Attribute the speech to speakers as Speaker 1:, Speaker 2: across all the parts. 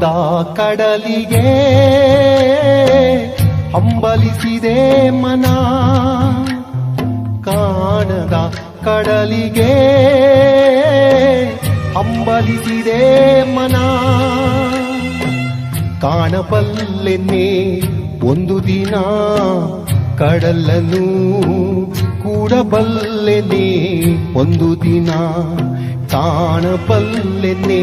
Speaker 1: ಕಾಣದ ಕಡಲಿಗೆ ಹಂಬಲಿಸಿದೆ ಮನ. ಕಾಣದ ಕಡಲಿಗೆ ಹಂಬಲಿಸಿದೆ ಮನ. ಕಾಣಬಲ್ಲೆನ್ನೆ ಒಂದು ದಿನ ಕಡಲನು ಕೂಡಬಲ್ಲೆನೆ ಒಂದು ದಿನ ಕಾಣಬಲ್ಲೆನೆ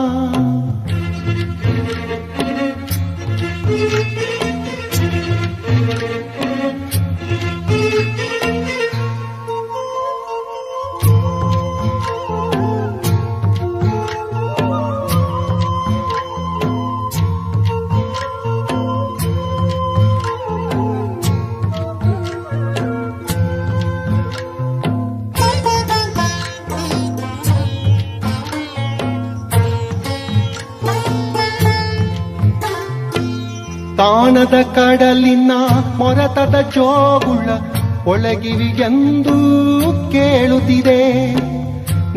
Speaker 1: ಕಾಣದ ಕಡಲಿನ ಮೊರತದ ಜೋಗುಳ ಒಳಗಿವಿಗೆಂದು ಕೇಳುತ್ತಿದೆ.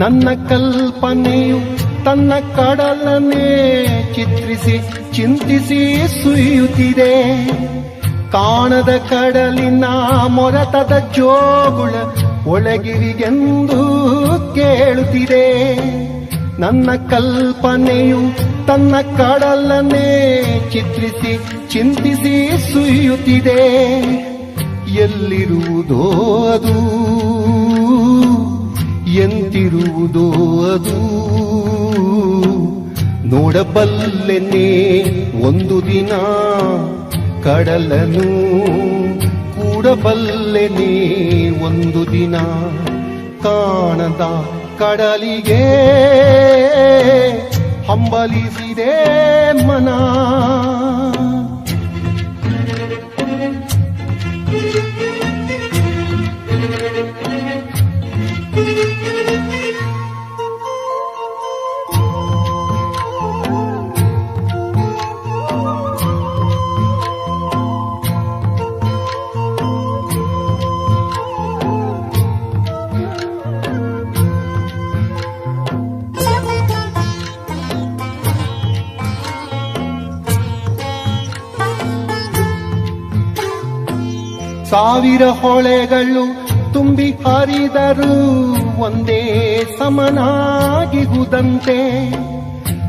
Speaker 1: ನನ್ನ ಕಲ್ಪನೆಯು ತನ್ನ ಕಡಲನ್ನೇ ಚಿತ್ರಿಸಿ ಚಿಂತಿಸಿ ಸುಯುತ್ತಿದೆ ಕಾಣದ ಕಡಲಿನ ಮೊರತದ ಜೋಗುಳ ಒಳಗಿವಿಗೆಂದು ಕೇಳುತ್ತಿದೆ. ನನ್ನ ಕಲ್ಪನೆಯು ತನ್ನ ಕಡಲನ್ನೇ ಚಿತ್ರಿಸಿ, ಚಿಂತಿಸಿ ಸುಯ್ಯುತ್ತಿದೆ ಎಲ್ಲಿರುವುದೋ ಅದು, ಎಂತಿರುವುದೋ ಅದು. ನೋಡಬಲ್ಲೆನ್ನೇ ಒಂದು ದಿನ ಕಡಲನು ಕೂಡಬಲ್ಲೆನೆ ಒಂದು ದಿನ ಕಾಣದ ಕಡಲಿಗೆ. ಹಂಬಲಿಸಿದೆ ಮನ ಸಾವಿರ ಹೊಳೆಗಳು ತುಂಬಿ ಹರಿದರು ಒಂದೇ ಸಮನಾಗಿಗುದಂತೆ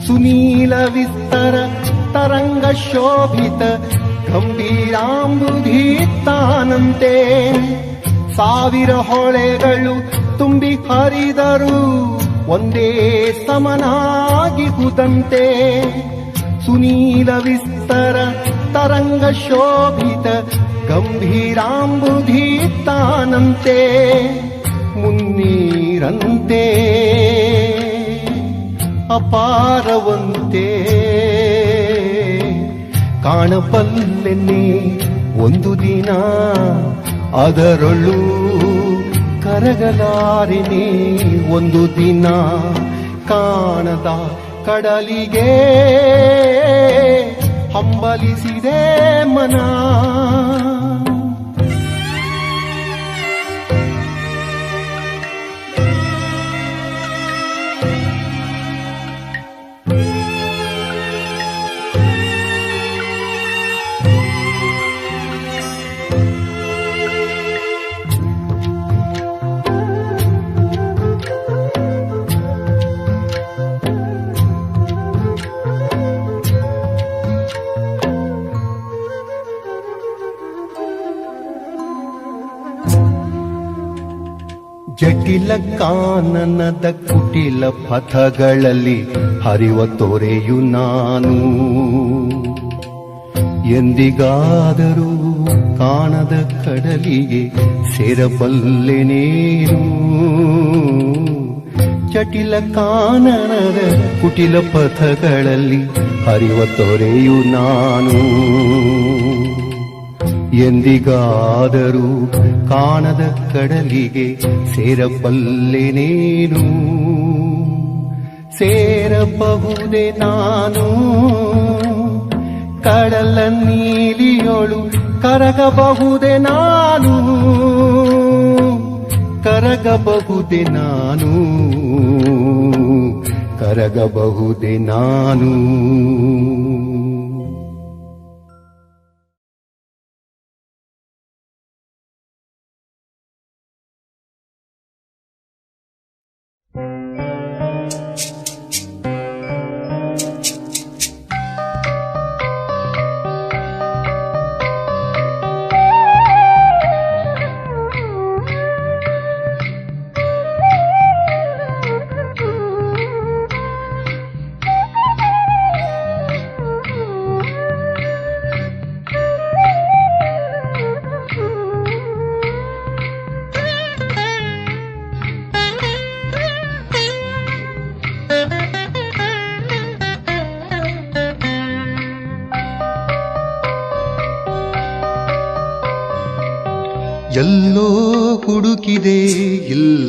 Speaker 1: ಸುನೀಲ ವಿಸ್ತರ ತರಂಗ ಶೋಭಿತ ಗಂಭೀರಾಂಬುಧೀತಾನಂತೆ ಸಾವಿರ ಹೊಳೆಗಳು ತುಂಬಿ ಹರಿದರು ಒಂದೇ ಸಮನಾಗಿಗುದಂತೆ ಸುನೀಲ ವಿಸ್ತರ ತರಂಗ ಶೋಭಿತ ಗಂಭೀರಾಂಬುಧೀತಾನಂತೆ ಮುನ್ನೀರಂತೆ ಅಪಾರವಂತೆ. ಕಾಣಬಲ್ಲೆನ್ನೆ ಒಂದು ದಿನ ಅದರೊಳು ಕರಗಲಾರಿನಿ. ಒಂದು ದಿನ ಕಾಣದ ಕಡಲಿಗೆ ಹಂಬಲಿಸಿದೆ ಮನ. ಜಟಿಲ ಕಾನನದ ಕುಟಿಲ ಪಥಗಳಲ್ಲಿ ಹರಿವ ತೊರೆಯು ನಾನು. ಎಂದಿಗಾದರೂ ಕಾಣದ ಕಡಲಿಗೆ ಸೇರಬಲ್ಲೆನೇನು ಚಟಿಲ ಕಾನನದ ಕುಟಿಲ ಪಥಗಳಲ್ಲಿ ಹರಿವ ತೊರೆಯು ನಾನು. ಎಂದಿಗಾದರೂ ಕಾಣದ ಕಡಲಿಗೆ ಸೇರಬಲ್ಲೆನೇನು ಸೇರಬಹುದೇ ನಾನು. ಕಡಲ ನೀಲಿಯೋಳು ಕರಗಬಹುದೇ ನಾನು. ಕರಗಬಹುದೇ ನಾನು. ಕರಗಬಹುದೇ ನಾನು.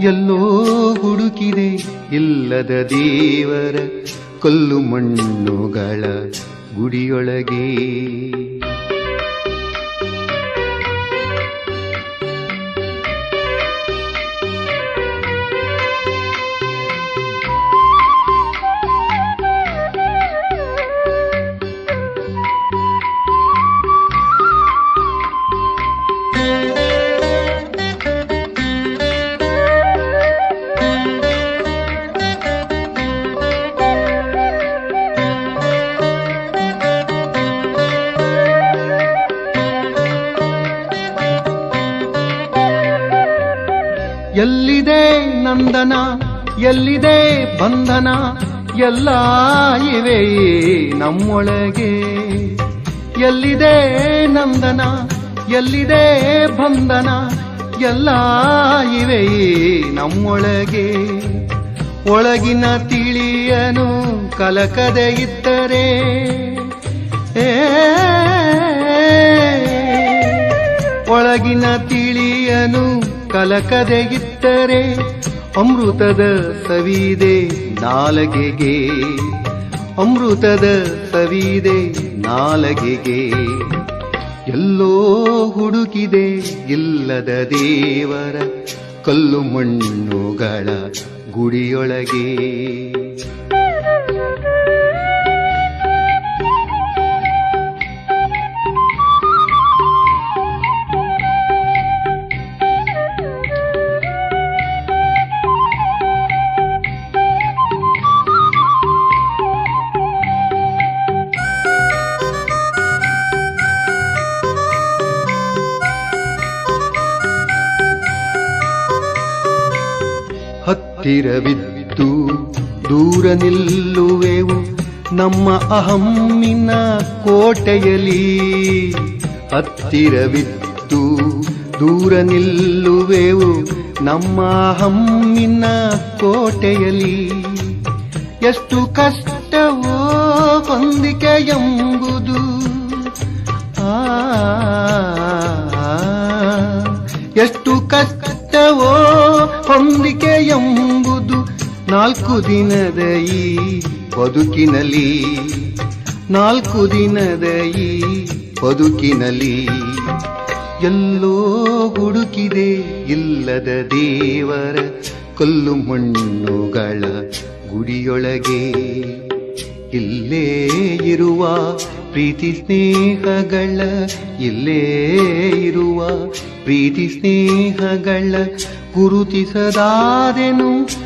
Speaker 1: ಎಲ್ಲೋ ಹುಡುಕಿದೆ ಇಲ್ಲದ ದೇವರ ಕಲ್ಲು ಮಣ್ಣುಗಳ ಗುಡಿಯೊಳಗೆ. ಎಲ್ಲಿದೆ ನಂದನ? ಎಲ್ಲಿದೆ ಬಂಧನ? ಎಲ್ಲ ಇವೆ ನಮ್ಮೊಳಗೆ. ಎಲ್ಲಿದೆ ನಂದನ? ಎಲ್ಲಿದೆ ಬಂಧನ? ಎಲ್ಲ ಇವೆ ನಮ್ಮೊಳಗೆ. ಒಳಗಿನ ತಿಳಿಯನು ಕಲಕದೆ ಇದ್ದರೆ. ಒಳಗಿನ ತಿಳಿಯನು ಕಲಕದೆ ಇದ್ದರೆ ಅಮೃತದ ಸವಿದೆ ನಾಲಗೆಗೆ. ಅಮೃತದ ಸವಿದೆ ನಾಲಗೆಗೆ. ಎಲ್ಲೋ ಹುಡುಕಿದೆ ಇಲ್ಲದ ದೇವರ ಕಲ್ಲು ಮಣ್ಣುಗಳ ಗುಡಿಯೊಳಗೆ. ಹತ್ತಿರವಿದ್ದು ದೂರ ನಿಲ್ಲುವೆವು ನಮ್ಮ ಅಹಮ್ಮಿನ ಕೋಟೆಯಲಿ ಹತ್ತಿರವಿದ್ದು ದೂರ ನಿಲ್ಲುವೆವು ನಮ್ಮ ಅಹಮ್ಮಿನ ಕೋಟೆಯಲಿ ಎಷ್ಟು ಕಷ್ಟವೋ ಹೊಂದಿಕೆ ನಾಲ್ಕು ದಿನದ ಈ ಬದುಕಿನಲ್ಲಿ, ನಾಲ್ಕು ದಿನದ ಈ ಬದುಕಿನಲ್ಲಿ ಎಲ್ಲೋ ಹುಡುಕಿದೆ ಇಲ್ಲದ ದೇವರ ಕಲ್ಲು ಮಣ್ಣುಗಳ ಗುಡಿಯೊಳಗೆ. ಇಲ್ಲೇ ಇರುವ ಪ್ರೀತಿ ಸ್ನೇಹಗಳ, ಇಲ್ಲೇ ಇರುವ ಪ್ರೀತಿ ಸ್ನೇಹಗಳ ಗುರುತಿಸದಾದೆನು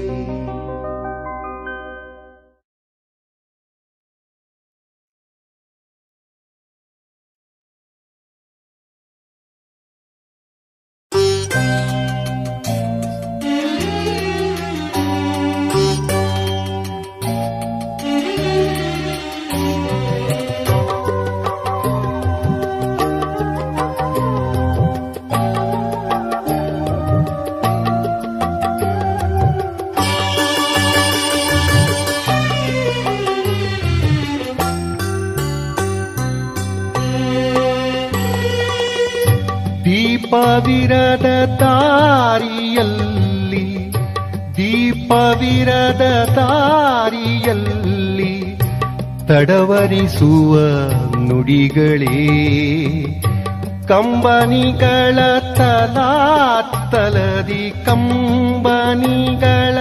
Speaker 1: ತಡವರಿಸುವ ನುಡಿಗಳೇ. ಕಂಬನಿಗಳ ತಲಾತ್ತಲದಿ ಕಂಬನಿಗಳ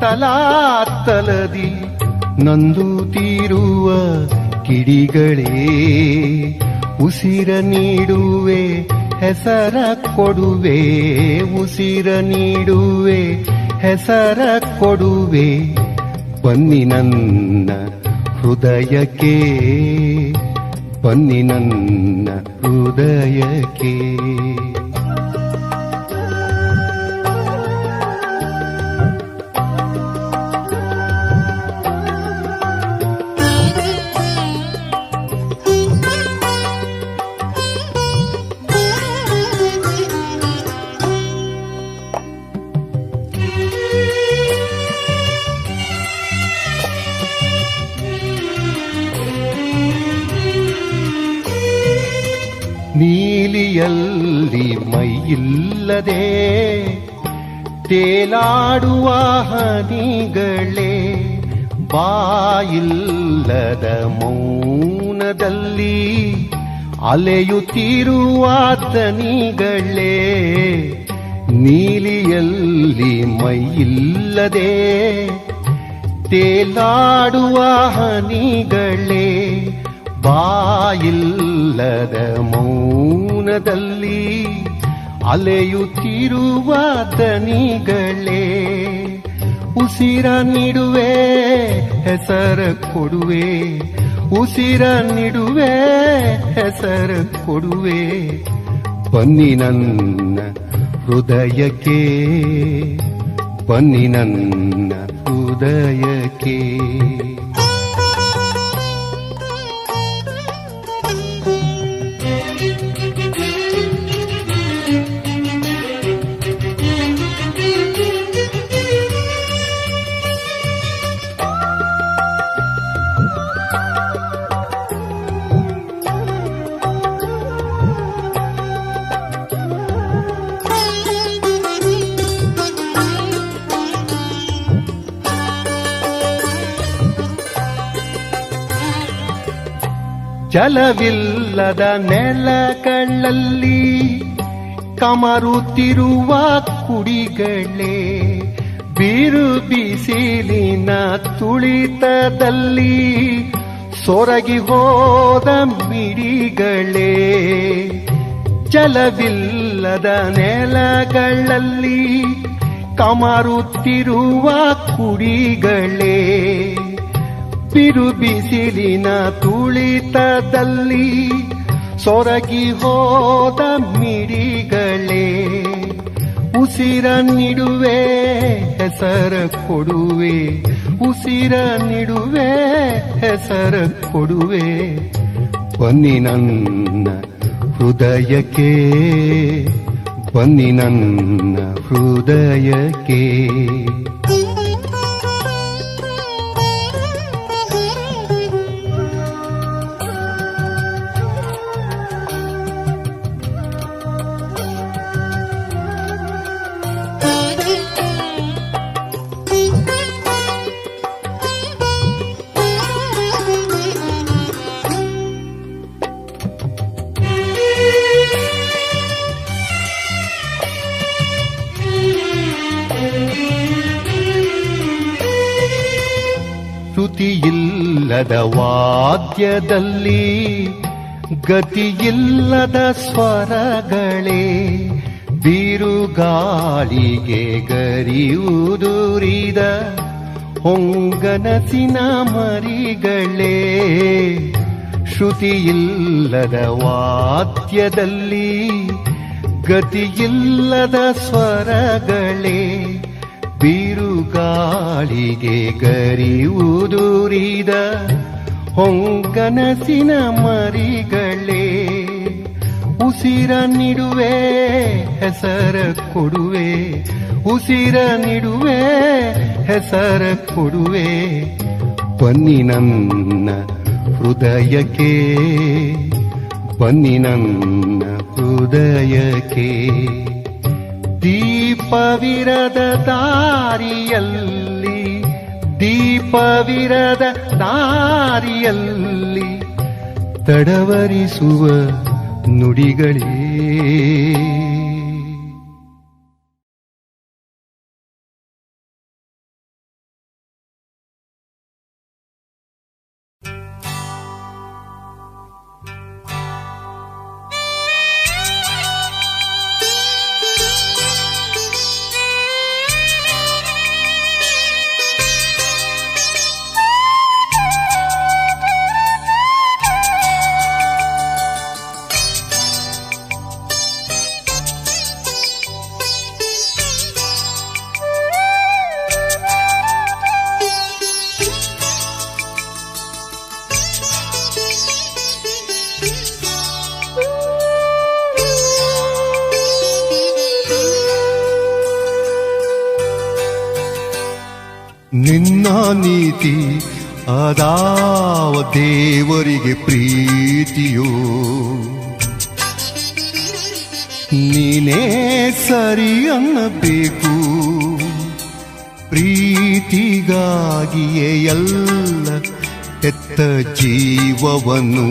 Speaker 1: ತಲಾತ್ತಲದಿ ನಂದು ತೀರುವ ಕಿಡಿಗಳೇ. ಉಸಿರ ನೀಡುವೆ, ಹೆಸರ ಕೊಡುವೆ, ಉಸಿರ ನೀಡುವೆ, ಹೆಸರ ಕೊಡುವೆ. ಬನ್ನಿ ನನ್ನ ಹೃದಯಕ್ಕೆ ಬನ್ನಿ ನನ್ನ ಹೃದಯಕ್ಕೆ. ನೀಲಿಯಲ್ಲಿ ಮೈಯಿಲ್ಲದೆ ತೇಲಾಡುವ ಹನಿಗಳೇ ಬಾಯಿಲ್ಲದ ಮೌನದಲ್ಲಿ ಅಲೆಯುತ್ತಿರುವ ತನಿಗಳೇ ನೀಲಿಯಲ್ಲಿ ಮೈಯಿಲ್ಲದೆ ತೇಲಾಡುವ ಹನಿಗಳೇ ಬಾಯಿಲ್ಲದ ಮೌನದಲ್ಲಿ ಅಲೆಯುತ್ತಿರುವ ದನಿಗಳೇ ಉಸಿರ ನೀಡುವೆ, ಹೆಸರ ಕೊಡುವೆ, ಉಸಿರ ನೀಡುವೆ, ಹೆಸರ ಕೊಡುವೆ. ಬನ್ನಿ ನನ್ನ ಹೃದಯಕ್ಕೆ, ಬನ್ನಿ ನನ್ನ ಹೃದಯಕ್ಕೆ. ಜಲವಿಲ್ಲದ ನೆಲಗಳಲ್ಲಿ ಕಮರುತ್ತಿರುವ ಕುಡಿಗಳೇ ಬಿರು ಬಿಸಿಲಿನ ತುಳಿತದಲ್ಲಿ ಸೊರಗಿ ಹೋದ ಮಿಡಿಗಳೇ. ಜಲವಿಲ್ಲದ ನೆಲಗಳಲ್ಲಿ ಕಮರುತ್ತಿರುವ ಕುಡಿಗಳೇ. ಬಿರು ಬಿಸಿಲಿನ ತುಳಿತದಲ್ಲಿ ಸೊರಗಿ ಹೋದ ಮಿಡಿಗಳೇ, ಉಸಿರ ನೀಡುವೆ ಹೆಸರ ಕೊಡುವೆ, ಉಸಿರ ನೀಡುವೆ ಹೆಸರ ಕೊಡುವೆ. ಬನ್ನಿ ನನ್ನ ಹೃದಯಕ್ಕೆ, ಬನ್ನಿ ನನ್ನ ಹೃದಯಕ್ಕೆ. ಶ್ರುತಿಯಿಲ್ಲದ ವಾದ್ಯದಲ್ಲಿ ಗತಿಯಿಲ್ಲದ ಸ್ವರಗಳೇ ಬಿರುಗಾಳಿಗೆ ಗರಿಯುದುರಿದ ಹೊಂಗನಸಿನ ಮರಿಗಳೇ. ಶ್ರುತಿಯಿಲ್ಲದ ವಾದ್ಯದಲ್ಲಿ ಗತಿಯಿಲ್ಲದ ಸ್ವರಗಳೇ ಬಿರುಗಾಳಿಗೆ ಗರಿಯುದುರಿದ ಹೊಂಗನಸಿನ ಮರಿಗಳೇ, ಉಸಿರ ನೀಡುವೆ, ಹೆಸರ ಕೊಡುವೆ, ಉಸಿರ ನಿಡುವೆ, ಹೆಸರ ಕೊಡುವೆ. ಬನ್ನಿ ನನ್ನ ಹೃದಯಕ್ಕೆ, ಬನ್ನಿ ನನ್ನ ಹೃದಯಕ್ಕೆ. ದೀಪವಿರದ ದಾರಿಯಲ್ಲಿ ದೀಪವಿರದ ದಾರಿಯಲ್ಲಿ ತಡವರಿಸುವ ನುಡಿಗಳೇ. ಅದಾವ ದೇವರಿಗೆ ಪ್ರೀತಿಯೋ. ನೀನೇ ಸರಿ ಅನ್ನಬೇಕು. ಪ್ರೀತಿಗಾಗಿಯೇ ಎಲ್ಲ ಎತ್ತ ಜೀವವನ್ನು.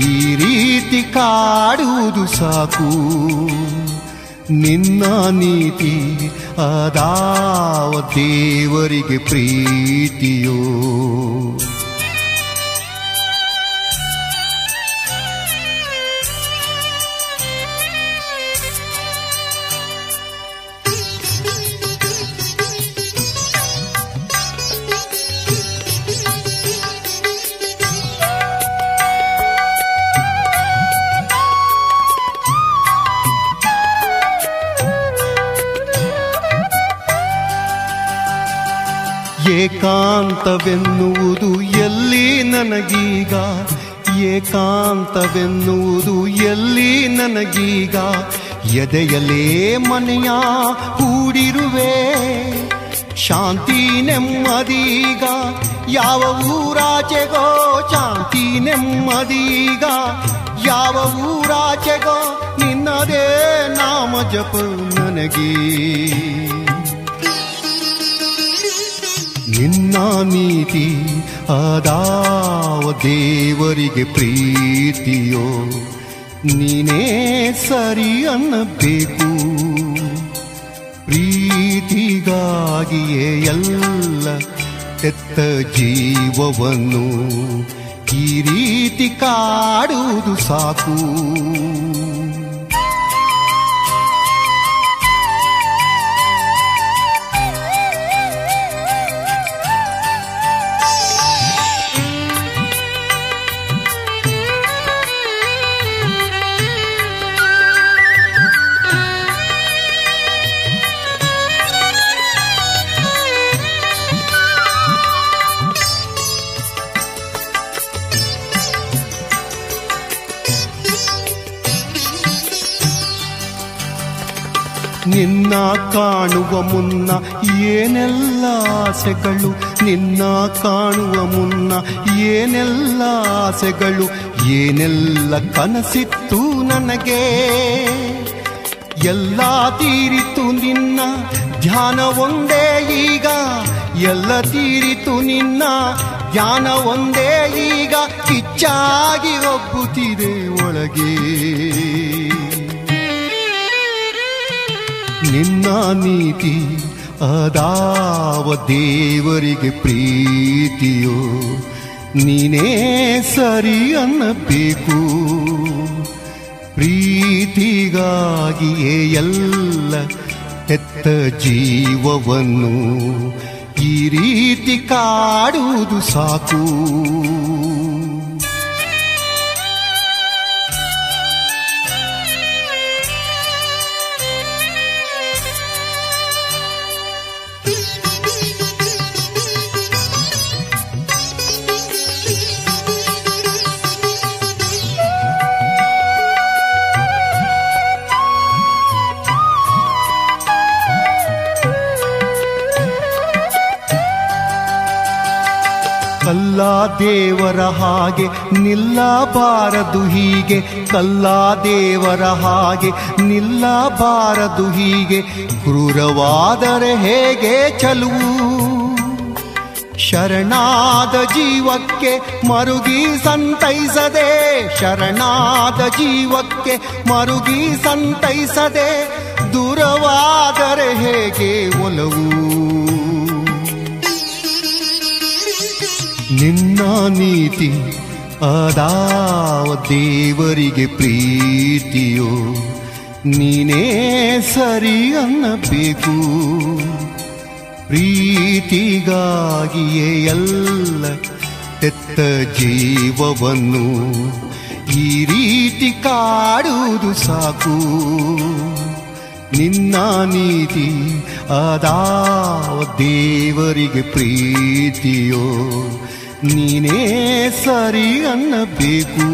Speaker 1: ಈ ರೀತಿ ಕಾಡುವುದು ಸಾಕು. ನಿನ್ನ ನೀತಿ ಅದಾವ ದೇವರಿಗೆ ಪ್ರೀತಿಯೋ. ಏಕಾಂತವೆನ್ನುವುದು ಎಲ್ಲಿ ನನಗೀಗ? ಏಕಾಂತವೆನ್ನುವುದು ಎಲ್ಲಿ ನನಗೀಗ? ಎದೆಯಲೇ ಮನೆಯ ಕೂಡಿರುವೆ ಶಾಂತಿ ನೆಮ್ಮದೀಗ. ಯಾವ ಊರಾಚೆಗೋ ಶಾಂತಿ ನೆಮ್ಮದೀಗ. ಯಾವ ಊರಾಚೆಗೋ ನಿನ್ನದೇ ನಾಮ ಜಪ ನನಗೆ. ನಿನ್ನ ನೀತಿ ಅದಾವ ದೇವರಿಗೆ ಪ್ರೀತಿಯೋ, ನೀನೇ ಸರಿ ಅನ್ನಬೇಕು. ಪ್ರೀತಿಗಾಗಿಯೇ ಎಲ್ಲ ಎತ್ತ ಜೀವವನ್ನು ಈ ರೀತಿ ಕಾಡುವುದು ಸಾಕು. ನಿನ್ನ ಕಾಣುವ ಮುನ್ನ ಏನೆಲ್ಲ ಆಸೆಗಳು? ನಿನ್ನ ಕಾಣುವ ಮುನ್ನ ಏನೆಲ್ಲ ಆಸೆಗಳು? ಏನೆಲ್ಲ ಕನಸಿತ್ತು ನನಗೆ? ಎಲ್ಲ ತೀರಿತು ನಿನ್ನ ಧ್ಯಾನ ಒಂದೇ ಈಗ. ಎಲ್ಲ ತೀರಿತು ನಿನ್ನ ಧ್ಯಾನ ಒಂದೇ ಈಗ. ಕಿಚ್ಚಾಗಿ ಒಬ್ಬುತ್ತಿದೆ ಒಳಗೆ. ನೀತಿ ಅದಾವ ದೇವರಿಗೆ ಪ್ರೀತಿಯೋ, ನೀನೇ ಸರಿ ಅನ್ನಬೇಕು. ಪ್ರೀತಿಗಾಗಿಯೇ ಎಲ್ಲ ಹೆತ್ತ ಜೀವವನ್ನು ಈ ರೀತಿ ಕಾಡುವುದು ಸಾಕು. ಕಲ್ಲ ದೇವರ ಹಾಗೆ ನಿಲ್ಲಬಾರದು ಹೀಗೆ. ಕಲ್ಲ ದೇವರ ಹಾಗೆ ನಿಲ್ಲಬಾರದು ಹೀಗೆ. ಕ್ರೂರವಾದರೆ ಹೇಗೆ ಚಲುವು? ಶರಣಾದ ಜೀವಕ್ಕೆ ಮರುಗಿ ಸಂತೈಸದೆ. ಶರಣಾದ ಜೀವಕ್ಕೆ ಮರುಗಿ ಸಂತೈಸದೆ. ದೂರವಾದರೆ ಹೇಗೆ ಒಲವು? ನಿನ್ನ ನೀತಿ ಅದಾವ ದೇವರಿಗೆ ಪ್ರೀತಿಯೋ. ನೀನೇ ಸರಿ ಅನ್ನಬೇಕು. ಪ್ರೀತಿಗಾಗಿಯೇ ಎಲ್ಲ ತೆತ್ತ ಜೀವವನ್ನು ಈ ರೀತಿ ಕಾಡುವುದು ಸಾಕು. ನಿನ್ನ ನೀತಿ ಅದಾವ ದೇವರಿಗೆ ಪ್ರೀತಿಯೋ. ನೀನೇ ಸರಿ ಅನ್ನಬೇಕು.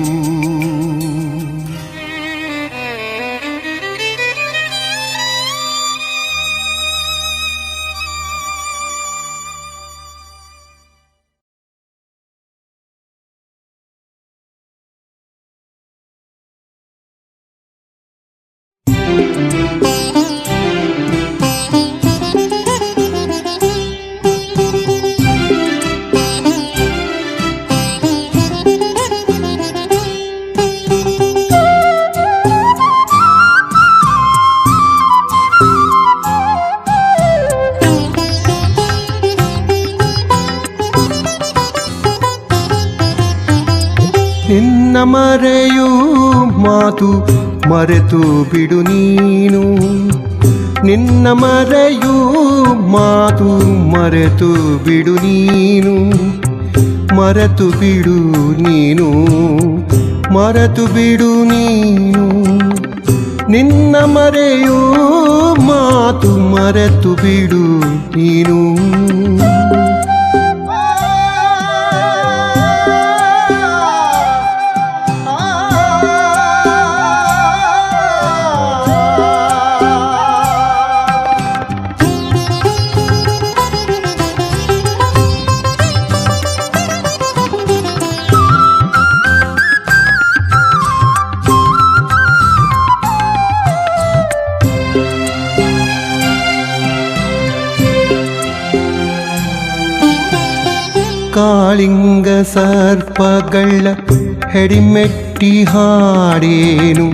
Speaker 1: ಮರೆಯೂ ಮಾತು ಮರೆತು ಬಿಡು ನೀನು. ನಿನ್ನ ಮರೆಯು ಮಾತು ಮರೆತು ಬಿಡು ನೀನು. ಮರೆತು ಬಿಡು ನೀನು. ಮರೆತು ಬಿಡು ನೀನು. ನಿನ್ನ ಮರೆಯೂ ಮಾತು ಮರೆತು ಬಿಡು ನೀನು. ಕಾಳಿಂಗ ಸರ್ಪಗಳ ಹೆಡಿಮೆಟ್ಟಿ ಹಾಡೇನು?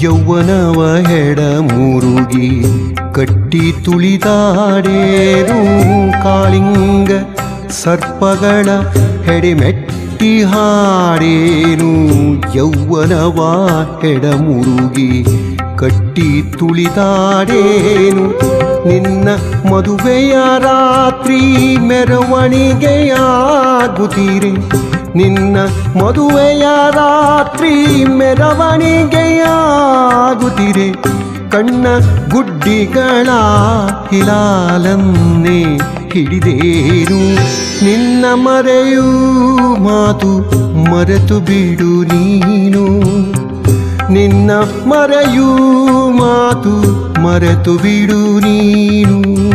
Speaker 1: ಯೌವನವ ಹೆಡ ಮುರುಗಿ ಕಟ್ಟಿ ತುಳಿದಾಡೇನು? ಕಾಳಿಂಗ ಸರ್ಪಗಳ ಹೆಡಿಮೆಟ್ಟಿ ಹಾಡೇನು? ಯೌವನವ ಹೆಡ ಮುರುಗಿ ಕಟ್ಟಿ ತುಳಿದಾಡೇನು? ನಿನ್ನ ಮದುವೆಯ ರಾತ್ರಿ ಮೆರವಣಿಗೆಯಾಗುತ್ತೀರಿ. ನಿನ್ನ ಮದುವೆಯ ರಾತ್ರಿ ಮೆರವಣಿಗೆಯಾಗುತ್ತೀರಿ. ಕಣ್ಣ ಗುಡ್ಡಿಗಳ ಹಿಲಾಲನ್ನೇ ಹಿಡಿದೇನು ನಿನ್ನ ಮರೆಯೂ ಮಾತು ಮರೆತು ಬಿಡು ನೀನು. ನಿನ್ನ ಮರೆಯೂ ಮಾತು ಮರೆತು ಬಿಡು ನೀನು.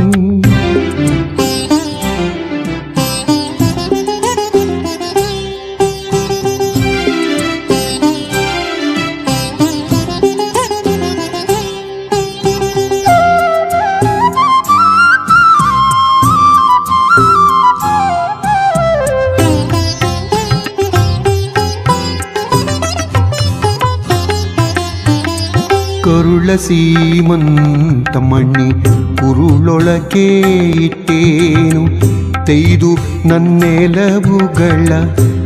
Speaker 1: ಕರುಳ ಸೀಮಂತ ಮಣ್ಣಿ ಕುರುಳೊಳಗೆ ಇಟ್ಟೇನು? ತೆಯ್ದು ನನ್ನೆಲವುಗಳ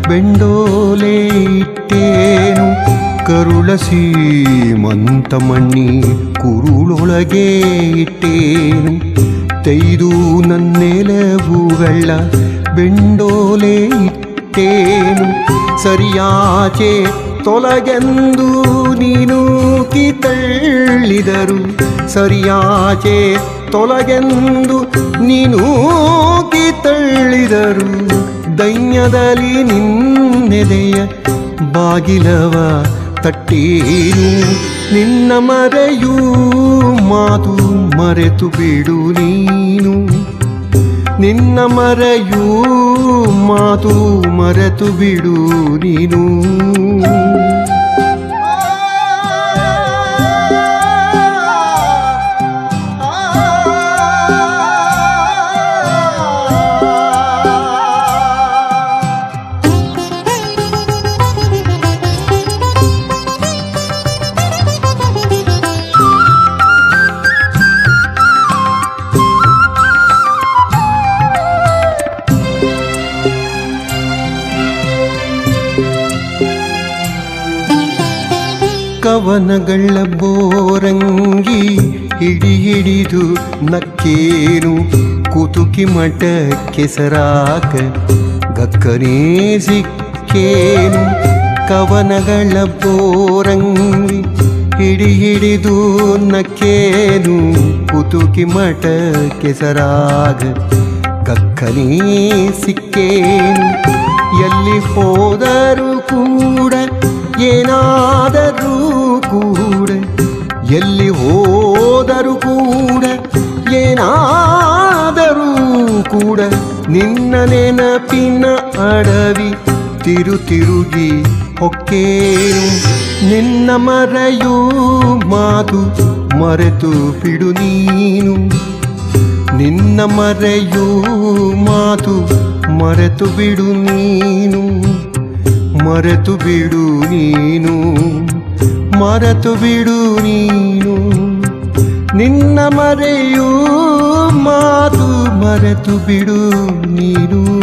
Speaker 1: ಬೆಂಡೋಲೆ ಇಟ್ಟೇನು? ಕರುಳ ಸೀಮಂತ ಮಣ್ಣಿ ಕುರುಳೊಳಗೆ ಇಟ್ಟೇನು? ತೆಯ್ದು ನನ್ನೆಲವುಗಳ ಬೆಂಡೋಲೆ ಇಟ್ಟೇನು? ಸರಿಯಾಚೆ ತೊಲಗೆಂದು ನೀನು ಕಿತಳ್ಳಿದರು ಸರಿಯಾಚೆ ತೊಲಗೆಂದು ನೀನು ಕಿತಳ್ಳಿದರು ದೈನ್ಯದಲ್ಲಿ ನಿನ್ನೆದೆಯ ಬಾಗಿಲವ ತಟ್ಟೀನು ನಿನ್ನ ಮರೆಯೂ ಮಾತು ಮರೆತು ಬಿಡು ನೀನು. ನಿನ್ನ ಮರೆಯೂ ಮಾತು ಮರೆತು ಬಿಡು ನೀನು. ಕವನಗಳ ಬೋರಂಗಿ ಹಿಡಿ ಹಿಡಿದು ನಕ್ಕೇನು? ಕುತುಕಿ ಮಠ ಕೆಸರಾಕ ಗಕ್ಕನೇ ಸಿಕ್ಕೇನು? ಕವನಗಳ ಬೋರಂಗಿ ಹಿಡಿ ಹಿಡಿದು ನಕ್ಕೇನು? ಕುತುಕಿ ಮಠ ಕೆಸರಾಗ ಗಕ್ಕನೇ ಸಿಕ್ಕೇನು? ಎಲ್ಲಿ ಹೋದರೂ ಕೂಡ ನಿನ್ನ ನೆನಪಿನ ಅಡವಿ ತಿರು ತಿರುಗಿ ಹೊಕ್ಕೇನು. ನಿನ್ನ ಮರೆಯೂ ಮಾತು ಮರೆತು ಬಿಡು ನೀನು. ನಿನ್ನ ಮರೆಯೂ ಮಾತು ಮರೆತು ಬಿಡು ನೀನು. ಮರೆತು ಬಿಡು ನೀನು. ಮರೆತು ಬಿಡು ನೀನು. ನಿನ್ನ ಮರೆಯೂ ಮಾತು ಮರೆತು ಬಿಡು ನೀನು.